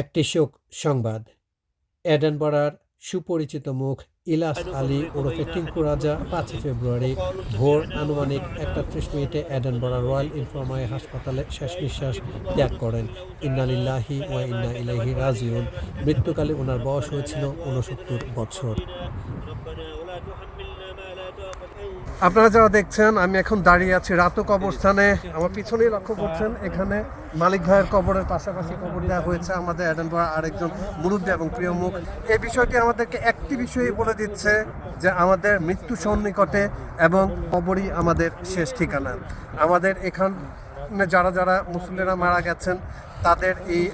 একটি শোক সংবাদ। এডেনবরার সুপরিচিত মুখ ইলাস আলী ওরফে টিঙ্কু রাজা, পাঁচই ফেব্রুয়ারি, ভোর আনুমানিক একটা ত্রিশ মিনিটে এডেনবরা রয়্যাল ইনফার্মারি হাসপাতালে শেষ নিঃশ্বাস ত্যাগ করেন। ইন্নালিল্লাহি ওয়া ইন্না ইলাহি রাজিউন। মৃত্যুকালে ওনার বয়স হয়েছিল ঊনসত্তর বছর। আপনারা যারা দেখছেন, আমি এখন দাঁড়িয়ে আছি রাতক অবস্থানে আমার পিছনেই লক্ষ্য করছেন, এখানে মালিক ভাইয়ের কবরের পাশাপাশি কবর দেওয়া হয়েছে আমাদের অ্যাডেনবরা আরেকজন মুরুব্বী এবং প্রিয় মুখ। এই বিষয়টি আমাদেরকে একটি বিষয়ই বলে দিচ্ছে যে আমাদের মৃত্যু সন্নিকটে এবং কবরই আমাদের শেষ ঠিকানা। আমাদের এখান যারা যারা মুসলিমরা মারা গেছেন, তাদের এই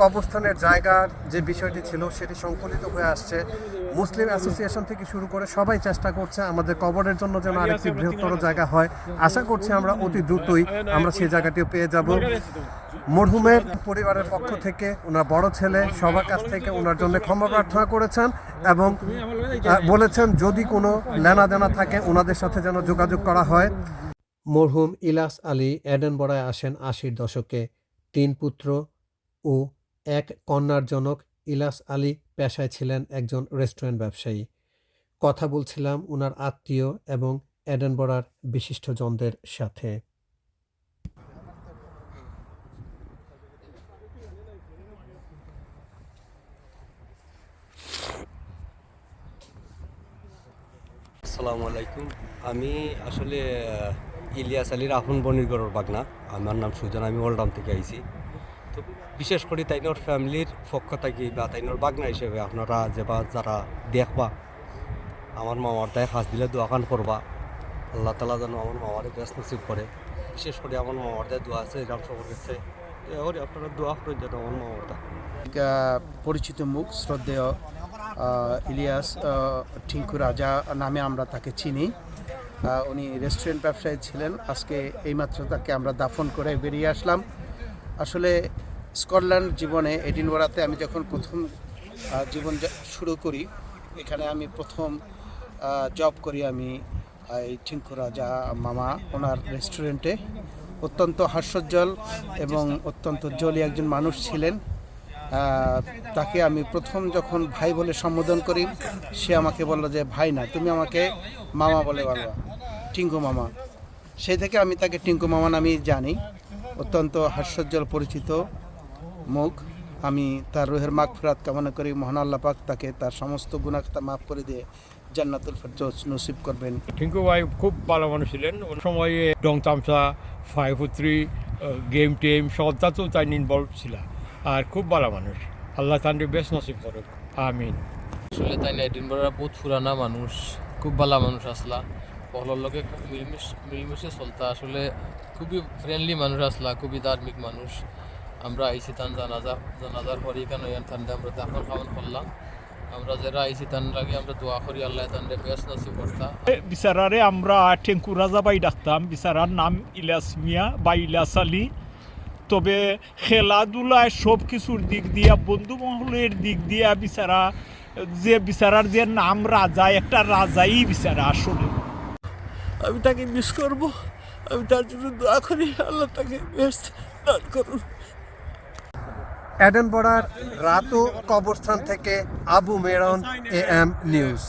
কবরস্থানের জায়গার যে বিষয়টি ছিল সেটি সংকলিত হয়ে আসছে। মুসলিম অ্যাসোসিয়েশন থেকে শুরু করে সবাই চেষ্টা করছে আমাদের কবরের জন্য যেন আরেকটি বৃহত্তর জায়গা হয়। আশা করছি আমরা অতি দ্রুতই আমরা সেই জায়গাটিও পেয়ে যাব। মরহুমের পরিবারের পক্ষ থেকে ওনার বড় ছেলে সবার কাছ থেকে ওনার জন্য ক্ষমা প্রার্থনা করেছেন এবং বলেছেন, যদি কোনো লেনা দেনা থাকে, ওনাদের সাথে যেন যোগাযোগ করা হয়। মরহুম ইলাস আলী এডেনবরায় আসেন আশির দশকে। তিন পুত্র ও এক কন্যার জনক ইলাস আলী পেশায় ছিলেন একজন রেস্টুরেন্ট ব্যবসায়ী। কথা বলছিলাম ওনার আত্মীয় এবং এডেনবরার বিশিষ্টজনদের সাথে। আসসালামু আলাইকুম। আমি আসলে ইলিয়াস আলীর আপন বনিরগড়ের বাগনা। আমার নাম সুজন, আমি ওল্ডাম থেকে আইছি। তো বিশেষ করে তাইনোর ফ্যামিলির পক্ষ থেকে বা তাইনোর বাগনা হিসেবে আপনারা যে বা যারা দেখবা, আমার মামার দায় হাস দিলে দোয়াখান করবা। আল্লাহ তালা যেন আমার মামারে ব্যস্ত নসিব করে। বিশেষ করে আমার মামার দায় দোয়া আছে রাম সবর কাছে। আপনারা দোয়া করেন যেন আমার মামার দা পরিচিত মুখ, শ্রদ্ধেয় ইলিয়াস টিঙ্কু রাজা নামে আমরা তাকে চিনি। উনি রেস্টুরেন্ট ব্যবসায়ী ছিলেন। আজকে এইমাত্র তাকে আমরা দাফন করে বেরিয়ে আসলাম। আসলে স্কটল্যান্ড জীবনে এডিনওয়ারাতে আমি যখন প্রথম জীবন শুরু করি, এখানে আমি প্রথম জব করি আমি এই টিঙ্কু রাজা মামা ওনার রেস্টুরেন্টে অত্যন্ত হাস্যজ্জ্বল এবং অত্যন্ত জলি একজন মানুষ ছিলেন। তাকে আমি প্রথম যখন ভাই বলে সম্বোধন করি, সে আমাকে বলল যে, ভাই না, তুমি আমাকে মামা বলে বলবা। টিঙ্কু মামা। সেই থেকে আমি তাকে টিঙ্কু মামা নামেই জানি। অত্যন্ত হাস্যোজ্জ্বল পরিচিত মুখ। আমি তার রোহের মাগ ফেরাত কামনা করি। মহান আল্লাহ পাক তাকে তার সমস্ত গুণাখতা মাফ করে দিয়ে জান্নাতুল ফেরদৌস নসিব করবেন। টিঙ্কু ভাই খুব ভালো মানুষ ছিলেন। ওই সময়ে ডং তামসা ফাইভ থ্রি গেম টেম সব তাতেও তাই ইনভলভ ছিল। আর খুব ভালো মানুষ। আল্লাহ তান্ডে বেশ নসিব করুক। আমিন। আসলে তাই না এডিনবরা বহুত পুরানা মানুষ। খুব ভালো মানুষ আসলা। পহলার লোকে মিলমিশ চলতা। আসলে খুবই ফ্রেন্ডলি মানুষ আসলা, খুবই ধার্মিক মানুষ। আমরা আইসি তান জানাজা, জানাজার পরে এখানে তান্ডে আমরা দাফন করলাম। আমরা যারা আইসি তান লাগে আমরা দোয়া করি আল্লাহ তান্ডে বেশ নসিব করতা বিচারারে আমরা টেঙ্কু রাজা বাই ডাকতাম। বিচারার নাম ইলিয়াস মিয়া বা ইলিয়াস আলী। তবে খেলাধুলায় সব কিছুর দিক দিয়া, বন্ধু মহলের দিক দিয়া বিচারা, যে বিচারার যে নাম রাজা, একটা রাজাই বিচারা আসলে। আমি তাকে মিস করব। আমি তার জন্য দোয়া করি। আল্লাহ তাকে বেস্ট দান করুন। এডেনবরার রাতো কবরস্থান থেকে Abu Meron, A M News.